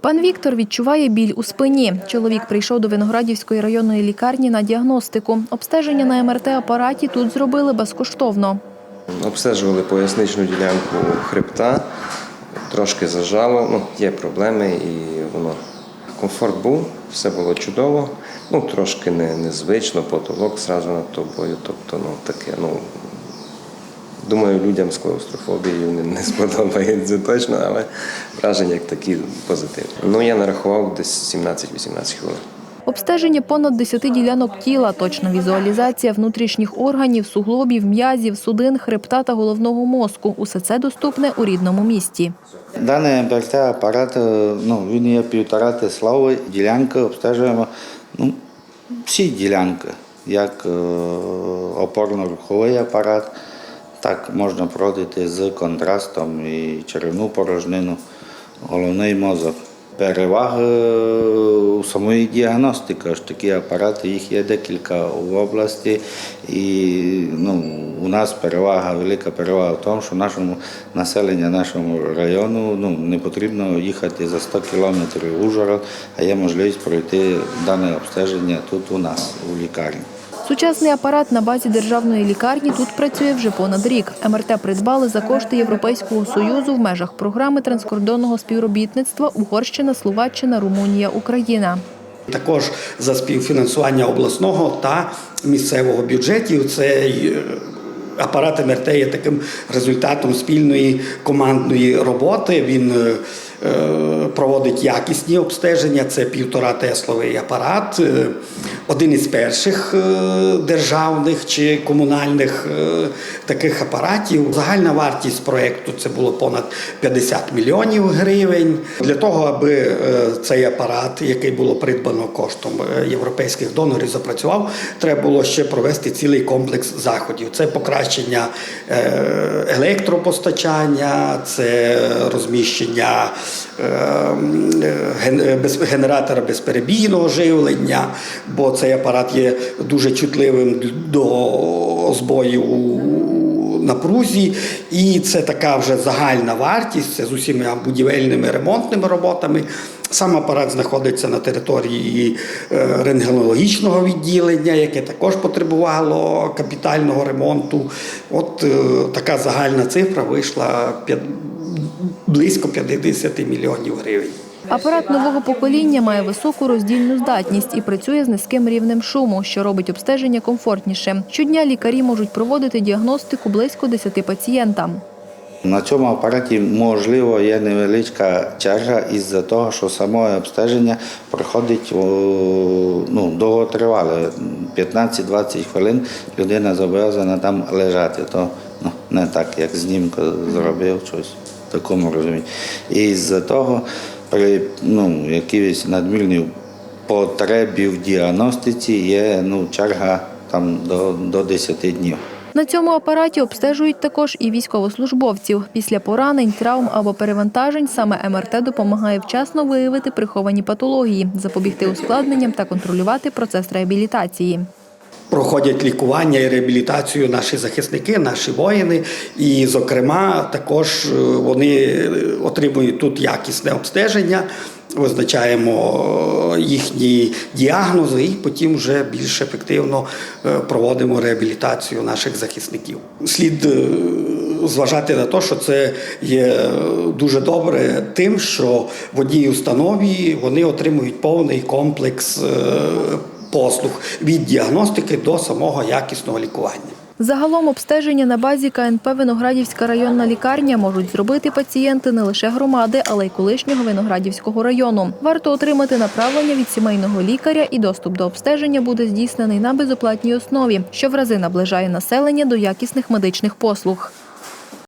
Пан Віктор відчуває біль у спині. Чоловік прийшов до Виноградівської районної лікарні на діагностику. Обстеження на МРТ-апараті тут зробили безкоштовно. Обстежували поясничну ділянку хребта, трошки зажало, ну, є проблеми і воно. Комфорт був, все було чудово. Ну, трошки не, незвично, потолок зразу над тобою. Тобто, ну, таке, ну, думаю, людям з клаустрофобією не, не сподобається точно, але враження як такі позитивні. Ну, я нарахував десь 17-18 хвилин. Обстеження понад 10 ділянок тіла, точна візуалізація внутрішніх органів, суглобів, м'язів, судин, хребта та головного мозку. Усе це доступне у рідному місті. Даний МРТ апарат, е, ну, він є півтора тесловий, ділянки обстежуємо ну, всі ділянки, як е, опорно-руховий апарат, так можна проводити з контрастом і черевну порожнину, головний мозок. Переваги у самої діагностики, ж такі апарати, їх є декілька в області, і ну, у нас перевага, велика перевага в тому, що нашому населенню, нашому району ну, не потрібно їхати за 100 кілометрів в Ужгород, а є можливість пройти дане обстеження тут у нас, у лікарні. Сучасний апарат на базі державної лікарні тут працює вже понад рік. МРТ придбали за кошти Європейського союзу в межах програми транскордонного співробітництва Угорщина, Словаччина, Румунія, Україна. Також за співфінансування обласного та місцевого бюджетів цей е, апарат МРТ є таким результатом спільної командної роботи. Він е, е, проводить якісні обстеження. Це півтора тесловий апарат, один із перших е, державних чи комунальних е, таких апаратів. Загальна вартість проєкту це було понад 50 мільйонів гривень. Для того, аби е, цей апарат, який було придбано коштом європейських донорів, запрацював, треба було ще провести цілий комплекс заходів. Це покращення електропостачання, це розміщення генератора безперебійного живлення, бо цей апарат є дуже чутливим до збоїв у напрузі, і це така вже загальна вартість це з усіма будівельними ремонтними роботами. Сам апарат знаходиться на території е, рентгенологічного відділення, яке також потребувало капітального ремонту. От е, така загальна цифра вийшла близько 50 мільйонів гривень. Апарат нового покоління має високу роздільну здатність і працює з низьким рівнем шуму, що робить обстеження комфортніше. Щодня лікарі можуть проводити діагностику близько 10 пацієнтам. На цьому апараті можливо є невеличка черга із-за того, що саме обстеження проходить ну, довготривале. 15-20 хвилин людина зобов'язана там лежати. То ну, не так, як знімка зробив щось в такому розумінні. І з-за того при ну, якійсь надмірній потребі в діагностиці є ну, черга там, до, до 10 днів. На цьому апараті обстежують також і військовослужбовців. Після поранень, травм або перевантажень саме МРТ допомагає вчасно виявити приховані патології, запобігти ускладненням та контролювати процес реабілітації. Проходять лікування і реабілітацію наші захисники, наші воїни. І, зокрема, також е, вони е, отримують тут якісне обстеження. Визначаємо е, їхні діагнози і потім вже більш ефективно проводимо реабілітацію наших захисників. Слід зважати на те, що це є дуже добре тим, що в одній установі вони отримують повний комплекс послуг від діагностики до самого якісного лікування. Загалом обстеження на базі КНП Виноградівська районна лікарня можуть зробити пацієнти не лише громади, але й колишнього Виноградівського району. Варто отримати направлення від сімейного лікаря, і доступ до обстеження буде здійснений на безоплатній основі, що в рази наближає населення до якісних медичних послуг.